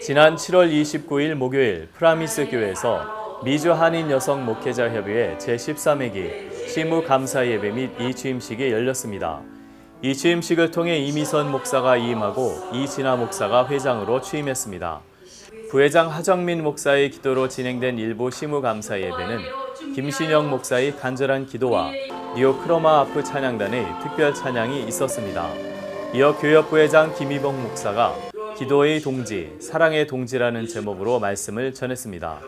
지난 7월 29일 목요일 프라미스 교회에서 미주 한인 여성 목회자 협의회 제13회기 시무 감사 예배 및 이 취임식이 열렸습니다. 이 취임식을 통해 이미선 목사가 이임하고 이진아 목사가 회장으로 취임했습니다. 부회장 하정민 목사의 기도로 진행된 일부 시무 감사 예배는 김신영 목사의 간절한 기도와 니오 크로마 아프 찬양단의 특별 찬양이 있었습니다. 이어 교협 부회장 김희봉 목사가 기도의 동지, 사랑의 동지라는 제목으로 말씀을 전했습니다.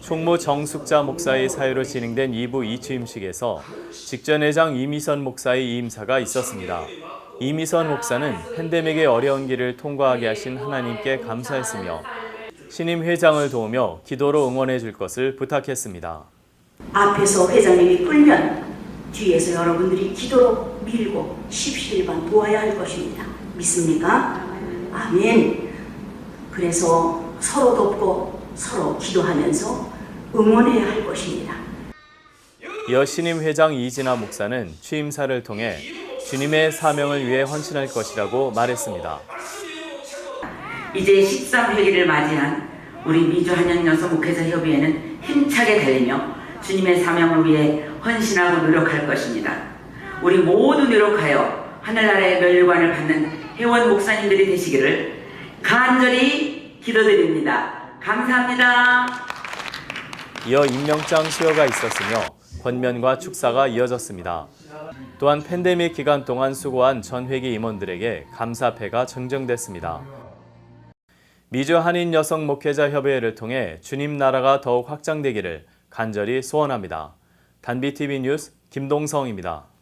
총무 정숙자 목사의 사유로 진행된 2부 이취임식에서 직전 회장 이미선 목사의 이임사가 있었습니다. 이미선 목사는 팬데믹의 어려운 길을 통과하게 하신 하나님께 감사했으며 신임 회장을 도우며 기도로 응원해 줄 것을 부탁했습니다. 앞에서 회장님이 끌면 뒤에서 여러분들이 기도로 밀고 십시일반 도와야 할 것입니다. 믿습니까? 아멘. 그래서 서로 돕고 서로 기도하면서 응원해야 할 것입니다. 이어 신임 회장 이진아 목사는 취임사를 통해 주님의 사명을 위해 헌신할 것이라고 말했습니다. 이제 13회기를 맞이한 우리 미주 한영 여성 목회자 협의회는 힘차게 달리며 주님의 사명을 위해 헌신하고 노력할 것입니다. 우리 모두 노력하여 하늘나라의 멸관을 받는 회원 목사님들이 되시기를 간절히 기도드립니다. 감사합니다. 이어 임명장 수여가 있었으며 권면과 축사가 이어졌습니다. 또한 팬데믹 기간 동안 수고한 전 회기 임원들에게 감사패가 증정됐습니다. 미주 한인 여성 목회자 협의회를 통해 주님 나라가 더욱 확장되기를 간절히 소원합니다. 단비 TV 뉴스 김동성입니다.